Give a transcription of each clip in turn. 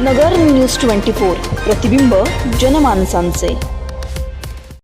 नगर news twenty four प्रतिबिंब जनमानसांचे.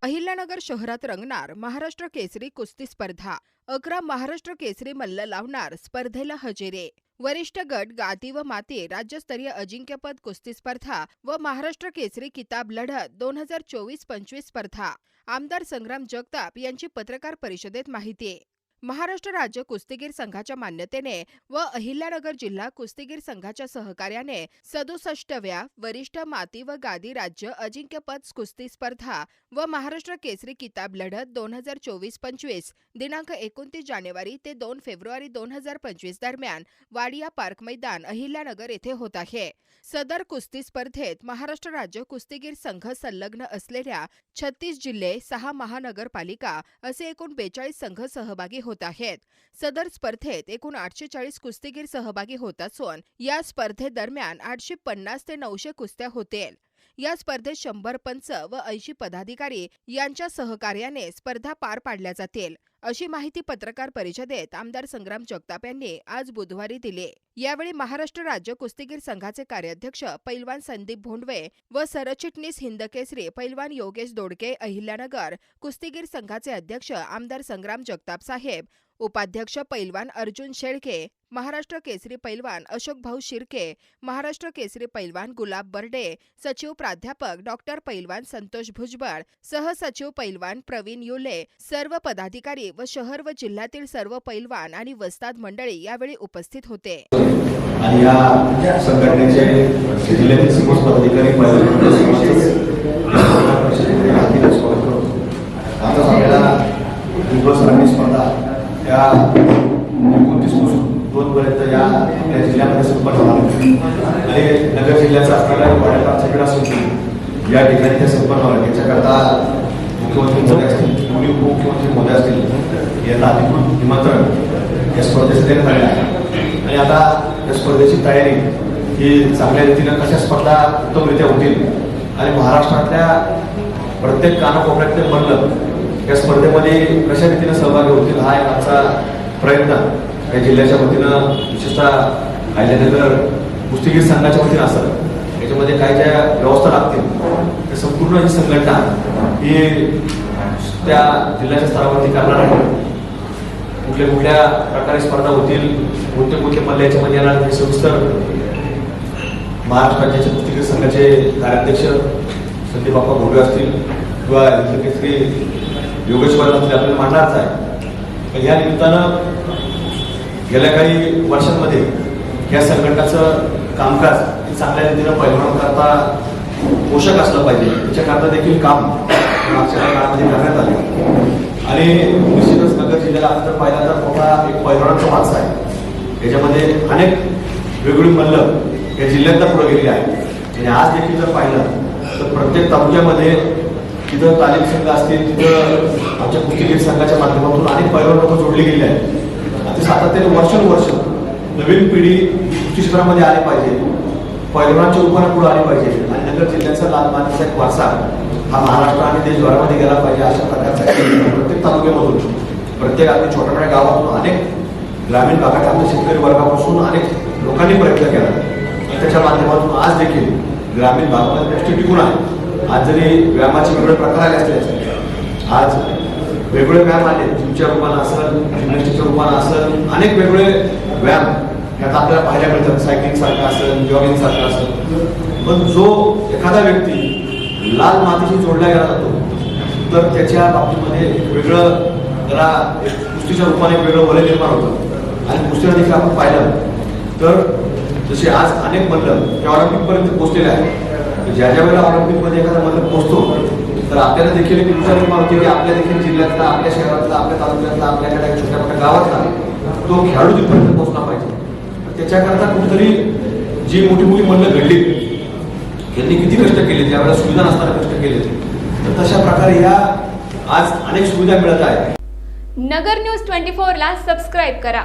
अहिल्यानगर शहरात रंगणार महाराष्ट्र केसरी कुस्ती स्पर्धा. अकरा महाराष्ट्र केसरी मल्ल लावणार स्पर्धेला हजेरे. वरिष्ठ गट गादी व माती राज्यस्तरीय अजिंक्यपद कुस्ती स्पर्धा व महाराष्ट्र केसरी किताब लढत दोन हजार चोवीस पंचवीस स्पर्धा. आमदार संग्राम जगताप यांची पत्रकार परिषदेत माहिती. महाराष्ट्र राज्य कुस्तीगीर संघाच्या मान्यतेने व अहिल्यानगर जिल्हा कुस्तीगीर संघाच्या सहकार्याने सदुसष्टव्या वरिष्ठ माती व गादी राज्य अजिंक्यपद कुस्ती स्पर्धा व महाराष्ट्र केसरी किताब लढत दोन हजार चोवीस पंचवीस दिनांक एकोणतीस जानेवारी ते दोन फेब्रुवारी दोन हजार पंचवीस दरम्यान वाडिया पार्क मैदान अहिल्यानगर येथे होत आहे. सदर कुस्ती स्पर्धेत महाराष्ट्र राज्य कुस्तीगीर संघ संलग्न असलेल्या छत्तीस जिल्हे सहा महानगरपालिका असे एकूण बेचाळीस संघ सहभागी होत. आहेत. सदर स्पर्धेत एकूण आठशे चाळीस कुस्तीगीर सहभागी होत असून या स्पर्धेदरम्यान आठशे पन्नास ते नऊशे कुस्त्या होतील. या स्पर्धेत शंभर पंच व ऐंशी पदाधिकारी यांच्या सहकार्याने स्पर्धा पार पाडल्या जातील. अशी माहिती पत्रकार परिषदेत आमदार संग्राम जगताप यांनी आज बुधवारी दिली. यावेळी महाराष्ट्र राज्य कुस्तीगीर संघाचे कार्याध्यक्ष पैलवान संदीप भोंडवे व सरचिटणीस हिंदकेसरी पैलवान योगेश दोडके अहिल्यानगर कुस्तीगीर संघाचे अध्यक्ष आमदार संग्राम जगताप साहेब उपाध्यक्ष पैलवान अर्जुन शेळके महाराष्ट्र केसरी पैलवान अशोक भाऊ शिर्के महाराष्ट्र केसरी पैलवान गुलाब बर्डे सचिव प्राध्यापक डॉक्टर पैलवान संतोष भुजबळ सहसचिव पैलवान प्रवीण युले सर्व पदाधिकारी व शहर व जिल्ह्यातील सर्व पैलवान आणि वस्ताद मंडळी यावेळी उपस्थित होते. आणि या संघटनेचे जिल्ह्यातील पदाधिकारी आता आपल्याला या एकोणतीसपासून दोन पर्यंत या या जिल्ह्यामध्ये संपन्न आणि नगर जिल्ह्याचा असणारा वाड्यापारचा आमच्याकडे असून या ठिकाणी त्या संपन्न होणार याच्याकरता मुख्यमंत्री मोदी असतील दोन्ही उपमुख्यमंत्री मोदी असतील यांना अधिकृत निमंत्रण या स्पर्धेचं देण्यात आलेलं आहे. आणि आता या स्पर्धेची तयारी ही चांगल्या रीतीनं कशा स्पर्धा उत्तमरित्या होतील आणि महाराष्ट्रातल्या प्रत्येक कानाकोपऱ्यातले बनलं या स्पर्धेमध्ये कशा रीतीनं सहभागी होतील हा एक आमचा प्रयत्न या जिल्ह्याच्या वतीनं विशेषतः अहिल्यानगर कुस्तीगीर संघाच्या वतीनं असं याच्यामध्ये काय ज्या व्यवस्था लागतील त्या संपूर्ण ही संघटना ही त्या जिल्ह्याच्या स्तरावरती करणार आहे. कुठल्या कुठल्या प्रकारे स्पर्धा होतील कोणते कोणते मल्ल याच्यामध्ये येणार हे सविस्तर महाराष्ट्र राज्याचे कुस्तीगीर संघाचे कार्याध्यक्ष संदीप बाप्पा भोगे असतील किंवा इथले श्री योगेश्वर असतील आपल्याला मांडणारच आहे. पण या निमित्तानं गेल्या काही वर्षांमध्ये या संघटनाचं कामकाज चांगल्या रीतीनं परिणाम करता पोषक असलं पाहिजे. त्याच्याकरता देखील काम मागच्या काळामध्ये करण्यात आले. आणि निश्चितच नगर जिल्ह्याला आता जर पाहिला तर मोठा एक पैलवानाचा वारसा आहे. याच्यामध्ये अनेक वेगवेगळी मल्ल या जिल्ह्यात पुढे गेली आहे आणि आज देखील जर पाहिलं तर प्रत्येक तालुक्यामध्ये तिथं तालीम संघ असतील तिथं आमच्या कुस्तीगीर संघाच्या माध्यमातून अनेक पैलवान लोक जोडले गेले आहेत. आणि ते सातत्याने वर्षानुवर्ष नवीन पिढी कुस्ती क्षेत्रामध्ये आली पाहिजे. पैलवानाच्या रूपाने पुढे आली पाहिजे. आणि नगर जिल्ह्याचा लालमातीचा एक वारसा हा महाराष्ट्र आणि देशभरामध्ये गेला पाहिजे अशा प्रकारचा प्रत्येक तालुक्यामधून प्रत्येक आम्ही छोट्या मोठ्या गावातून अनेक ग्रामीण भागात आपल्या शेतकरी वर्गापासून अनेक लोकांनी प्रयत्न केला. आणि त्याच्या माध्यमातून आज देखील ग्रामीण भागामध्ये दृष्टी टिकून आहे. आज जरी व्यायामाचे वेगवेगळे प्रकार आले असले आज वेगवेगळे व्यायाम आले जिमच्या रूपानं असेल जिमनॅस्टिकच्या रूपानं असेल अनेक वेगवेगळे व्यायाम ह्यात आपल्याला पाहायला मिळतात. सायकलिंग सारखं असेल जॉगिंग सारखं असेल. पण जो एखादा व्यक्ती लाल मातीशी जोडला गेला जातो तर त्याच्या बाबतीमध्ये एक वेगळं त्याला एक कुस्तीच्या रूपाने वेगळं वलय निर्माण होतं. आणि कुस्तीला देखील आपण पाहिलं. तर जसे आज अनेक मल्ल हे ऑलिम्पिकपर्यंत पोहोचलेले आहेत ज्या ज्या वेळेला ऑलिम्पिकमध्ये एखादा मदत पोहोचतो तर आपल्याला देखील एक विचार निर्माण होते की आपल्या देखील जिल्ह्यातला आपल्या शहरातला आपल्या तालुक्यातला आपल्याकडे छोट्या मोठ्या गावातला तो खेळाडू तिथपर्यंत पोहोचला पाहिजे. त्याच्याकरता कुठेतरी जी मोठी मोठी मल्ल घडली त्यांनी किती कष्ट केले त्यावेळेला सुविधा नसताना कष्ट केले तर तशा प्रकारे या आज अनेक सुविधा मिळत आहेत. नगर न्यूज ट्वेंटी फोरला सबस्क्राईब करा.